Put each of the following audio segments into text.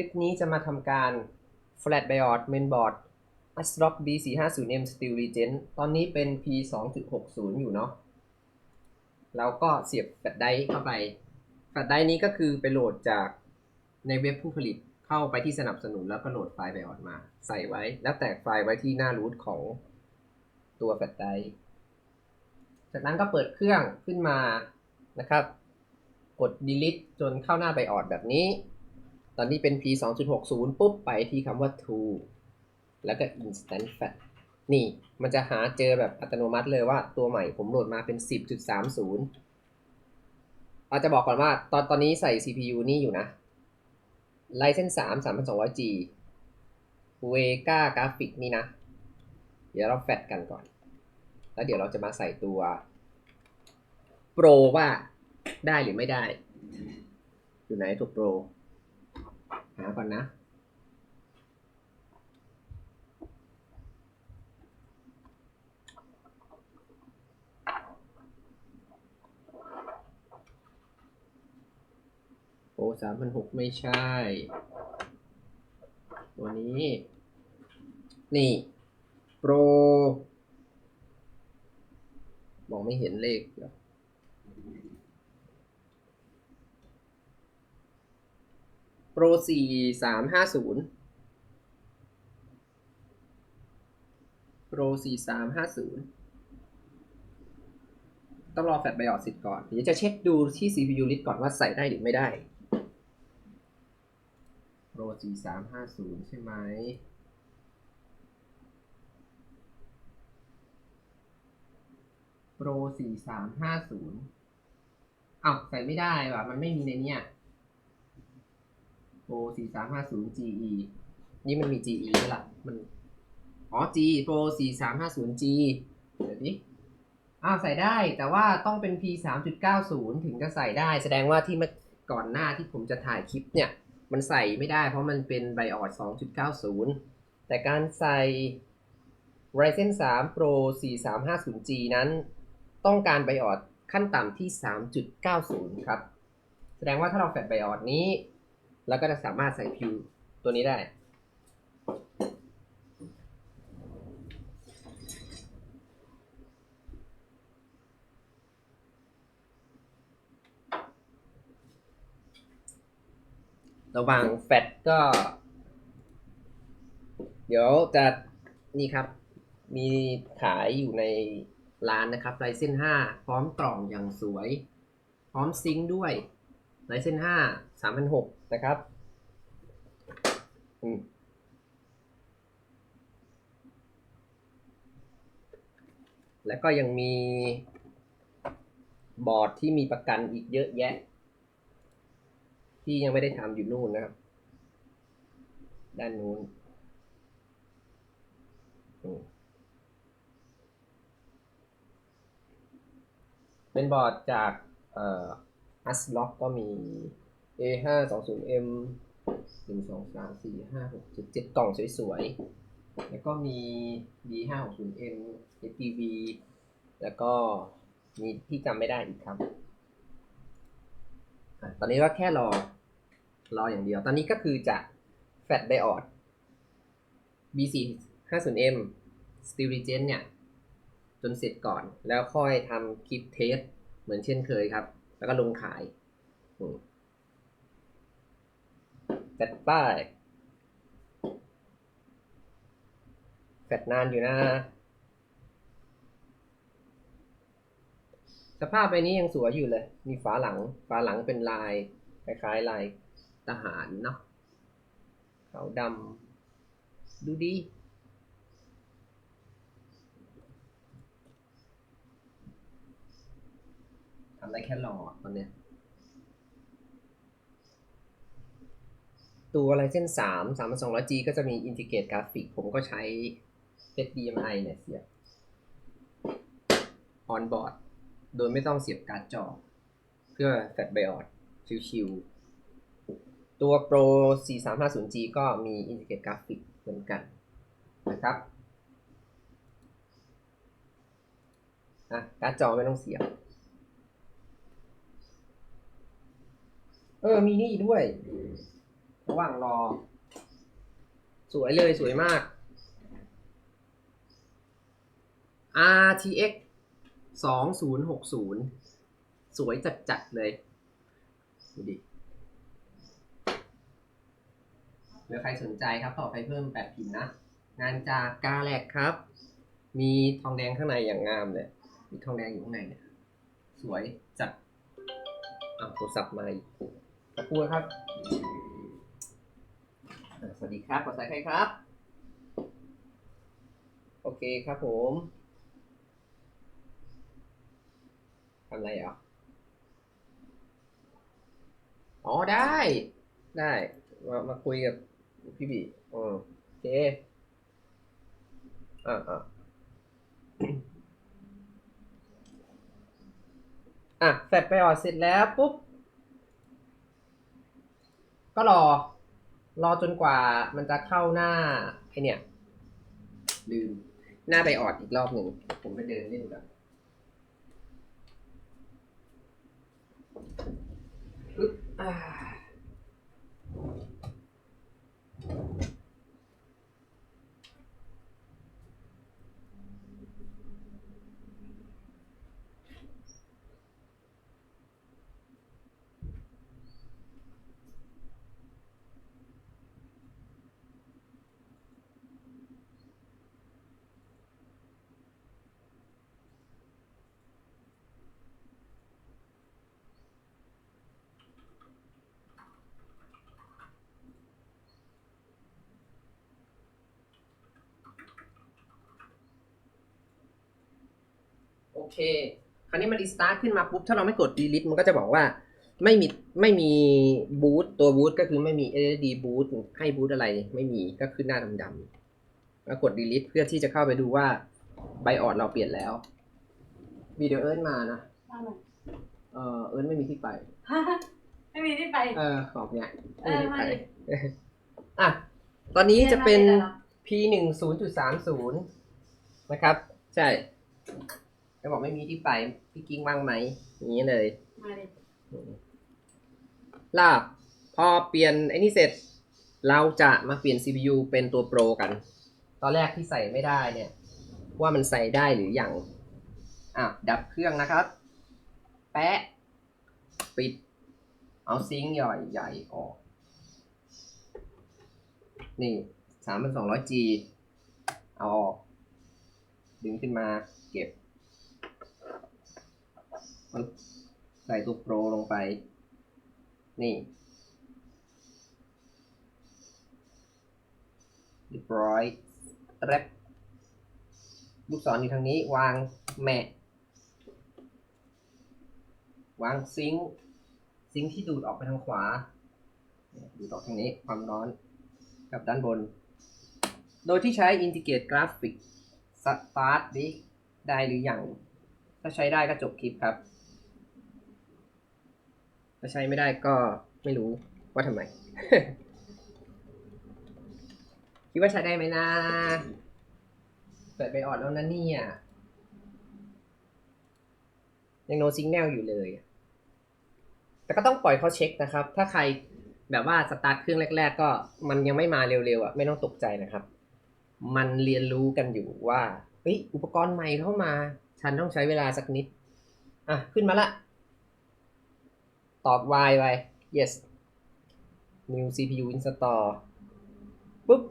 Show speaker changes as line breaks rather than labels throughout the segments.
คลิปนี้จะมาทำการ Flat Biot Mainboard ASRock B450M Steel Regen ตอนนี้เป็น P 2.60 อยู่เนาะแล้วก็เสียบแฟลชไดร์เข้าไป แฟลชไดร์นี้ก็คือไปโหลดจากในเว็บผู้ผลิตเข้าไปที่สนับสนุนแล้วก็โหลดไฟล์ Biot มา ใส่ไว้ แล้วแตกไฟล์ไว้ที่หน้ารูทของตัวแฟลชไดร์จากนั้นก็เปิดเครื่องขึ้นมานะครับ กด delete จนเข้าหน้า Biot แบบนี้ ตอนนี้เป็น P 2.60 ปุ๊บไปที่คำว่า to แล้วก็ instant fat นี่มันจะหาเจอแบบอัตโนมัติเลยว่าตัวใหม่ผมโหลดมาเป็น 10.30อาจจะบอกก่อนว่าตอนตอนนี้ใส่ CPU นี่อยู่นะ Ryzen 3 3200G Vega Graphic นี่นะ เดี๋ยวเราแฟตกันก่อน แล้วเดี๋ยวเราจะมาใส่ตัว Pro ว่าได้หรือไม่ได้ อยู่ไหนตัว Pro าก่อนนะ โอ้สามพันหกไม่ใช่ ตัวนี้ นี่โปร มองไม่เห็นเลขเดี๋ยว โปรสี่สามห้าศูนย์โปรสี่สามห้าศูนย์ต้องรอแฟลชไบออดสิทธิ์ก่อน เดี๋ยวจะเช็คดูที่ CPU list ก่อนว่าใส่ได้หรือไม่ได้โปรสี่สามห้าศูนย์ใช่ไหมโปรสี่สามห้าศูนย์อ้าวใส่ไม่ได้ว่ะ มันไม่มีในเนี้ย โปรสี่สามห้าศูนย์ GE นี่มันมี GE ไหมล่ะ มัน อ๋อ G โปรสี่สามห้าศูนย์ G เดี๋ยวนี้อ้าวใส่ได้ แต่ว่าต้องเป็น P สามจุดเก้าศูนย์ถึงจะใส่ได้ แสดงว่าที่เมื่อก่อนหน้าที่ผมจะถ่ายคลิปเนี่ย มันใส่ไม่ได้เพราะมันเป็นไบออด2.90 แต่การใส่ Ryzen 3 Pro 4350G นั้น ต้องการไบออดขั้นต่ำที่ 3.90 ครับ แสดงว่าถ้าเราแฟลชไบออดนี้ แล้วก็จะสามารถใส่พิวตัวนี้ได้ ระหว่างแฟตก็ เดี๋ยวจะนี่ครับ มีขายอยู่ในร้านนะครับ Ryzen 5พร้อมกล่องอย่างสวย พร้อมซิงค์ด้วย Ryzen 5 3006นหกนะครับแล้วก็ยังมีบอร์ดที่มีประกันอีกเยอะแยะ ที่ยังไม่ได้ทำอยู่นู่นนะครับ ด้านนู้นเป็นบอร์ดจากเอ่อ ASRock ก็มี A 5 2 0 M 1 2 3 4 5 6 7 7กล่องสวยๆ แล้วก็มี B 5 6 0 M HPV แล้วก็มีที่จำไม่ได้อีกครับอตอนนี้ก็แค่รอ รออย่างเดียว ตอนนี้ก็คือจะแฟลชไบออด B4 50M Steel Regen เนี่ย จนเสร็จก่อน แล้วค่อยทำคลิปเทส เหมือนเช่นเคยครับ แล้วก็ลงขายอืมจัดป้ายแฟลชนานอยู่นะ สภาพใบนี้ยังสวยอยู่เลย มีฝาหลัง ฝาหลังเป็นลาย คล้ายๆลายทหารเนาะขาวดำดูดี ทำได้แค่รอตอนเนี้ย ตัวอะไรเส้นสามสามพันสองร้อย G ก็จะมีอินทิเกรตกราฟิก ผมก็ใช้ HDMI เนี่ยเสียบ on board โดยไม่ต้องเสียบการ์ดจอ เพื่อแฟลชไบออดชิวๆตัว Pro 4350G ก็มี Integrate Graphic เหมือนกันนะครับอะการ์ดจอไม่ต้องเสียบ เออ มีนี่ด้วย ระหว่างรอ สวยเลยสวยมาก RTX 2060 สวยจัดๆเลย ดูดิเหลือใครสนใจครับ ต่อไปเพิ่มแปดพิมพ์นะ งานจากกาแลกครับ มีทองแดงข้างในอย่างงามเลย มีทองแดงอยู่ข้างในเนี่ย สวยจัดอะโทรศัพท์มาอีก คุณครับ สวัสดีครับขอสายใครครับ โอเคครับผมทำอะไรเหรอ อ๋อได้ ได้ มามาคุยกับพี่บีอืมโอเคอ่าอ่าอะแฟดไปออดเสร็จแล้วปุ๊บ ก็รอ รอจนกว่ามันจะเข้าหน้าไอเนี่ย ลืม หน้าไปออดอีกรอบหนึ่งผมไปเดินเล่นกันปึ๊บอ่า โอ เค คราวนี้มันรีสตาร์ทขึ้นมาปุ๊บ ถ้าเราไม่กด delete มันก็จะบอกว่า ไม่มีไม่มีบูตตัวบูตก็คือไม่มี LED บูตให้บูตอะไรไม่มีก็ขึ้นหน้าดำๆแล้วกด delete เพื่อที่จะเข้าไปดูว่าไบออดเราเปลี่ยนแล้ววิดีโอเอิร์นมานะ
มาหน่อย
เออเอิร์นไม่มีที่ไป
ไม่มีที่ไป
เออขอบเนี่ย
เออมาดิ
อะตอนนี้จะเป็น
เรียนมาดิ
P หนึ่งศูนย์จุดสามศูนย์นะครับ ใช่ จะบอกไม่มีที่ไป พี่กิ้งว่างไหมอย่างนี้เลย
มาดิ
ลาบพอเปลี่ยนไอ้นี่เสร็จ เราจะมาเปลี่ยน CPU เป็นตัวโปรกัน ตอนแรกที่ใส่ไม่ได้เนี่ย ว่ามันใส่ได้หรืออยังอะดับเครื่องนะครับ แปะ ปิด เอาซิงค์ใหญ่ใหญ่ออก นี่สามพันสองร้อย G เอาออก ดึงขึ้นมาเก็บ ปึ๊บใส่ตัวโปรลงไป นี่เรียบร้อยแรปลูกศรอยู่ทางนี้วางแมะวางซิงค์ซิงค์ที่ดูดออกไปทางขวา ดูดออกทางนี้ความร้อนกับด้านบน โดยที่ใช้ Integrate Graphic Start ได้หรือยัง ถ้าใช้ได้ก็จบคลิปครับ ถ้าใช้ไม่ได้ก็ไม่รู้ว่าทำไม คิดว่าใช้ได้ไหมนะเปิดไปออดแล้วนะเนี่ย ยังโนซิงแนลอยู่เลย แต่ก็ต้องปล่อยเขาเช็คนะครับ ถ้าใครแบบว่าสตาร์ทเครื่องแรก ๆ ก็มันยังไม่มาเร็วๆอะไม่ต้องตกใจนะครับ มันเรียนรู้กันอยู่ว่าเฮ้ยอุปกรณ์ใหม่เข้ามา ฉันต้องใช้เวลาสักนิด อะ ขึ้นมาละ ตอบ Y ไป yes new CPU install ปุ๊บ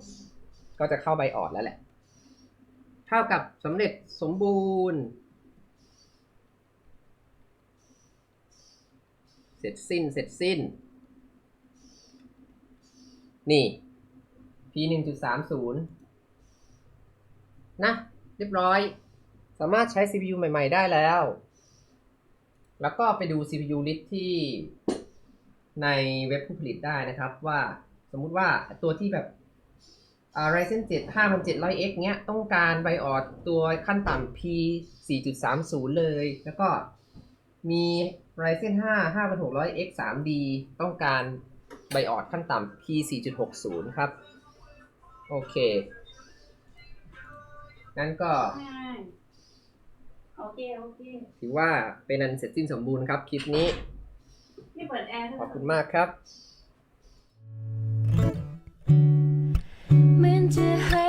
ก็จะเข้าไบออดแล้วแหละ เท่ากับสำเร็จสมบูรณ์ เสร็จสิ้น เสร็จสิ้น นี่ P 1.30 นะ เรียบร้อย สามารถใช้ CPU ใหม่ ๆ ได้แล้ว แล้วก็ไปดู CPU list ที่ในเว็บผู้ผลิตได้นะครับว่าสมมุติว่าตัวที่แบบ Ryzen 7 5700X เนี้ยต้องการไบออดตัวขั้นต่ำ P 4.30 เลย แล้วก็มี Ryzen 5 5600X 3D ต้องการไบออดขั้นต่ำ P 4.60 ครับ โอเค งั้นก็
โอเค โอเค
ถือว่าเป็นอันเสร็จสิ้นสมบูรณ์ครับคลิปนี้
พี่เปิดแอร์
ขอบคุณมากครับ
เหมือนจะให้